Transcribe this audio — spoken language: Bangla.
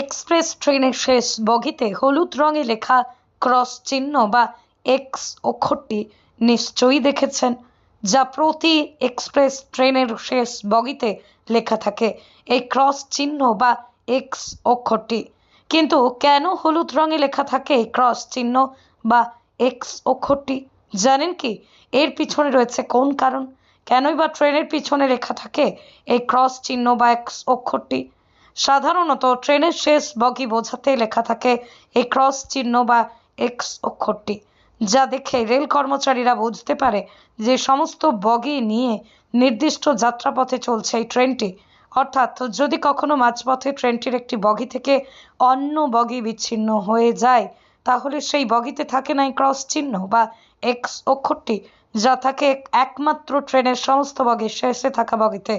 এক্সপ্রেস ট্রেনের শেষ বগিতে হলুদ রঙে লেখা ক্রস চিহ্ন বা এক্স অক্ষরটি নিশ্চয়ই দেখেছেন, যা প্রতি এক্সপ্রেস ট্রেনের শেষ বগিতে লেখা থাকে। এই ক্রস চিহ্ন বা এক্স অক্ষরটি। কিন্তু কেন হলুদ রঙে লেখা থাকে এই ক্রস চিহ্ন বা এক্স অক্ষরটি? জানেন কি? এর পিছনে রয়েছে কোন কারণ? কেনই বা ট্রেনের পিছনে লেখা থাকে এই ক্রস চিহ্ন বা এক্স অক্ষরটি? সাধারণত ট্রেনের শেষ বগি বোঝাতে লেখা থাকে এই ক্রস চিহ্ন বা এক্স অক্ষরটি, যা দেখে রেল কর্মচারীরা বুঝতে পারে যে সমস্ত বগি নিয়ে নির্দিষ্ট যাত্রাপথে চলছে এই ট্রেনটি। অর্থাৎ যদি কখনো মাঝপথে ট্রেনটির একটি বগি থেকে অন্য বগি বিচ্ছিন্ন হয়ে যায়, তাহলে সেই বগিতে থাকে না ক্রস চিহ্ন বা এক্স অক্ষরটি, যা থাকে একমাত্র ট্রেনের সমস্ত বগির শেষে থাকা বগিতে।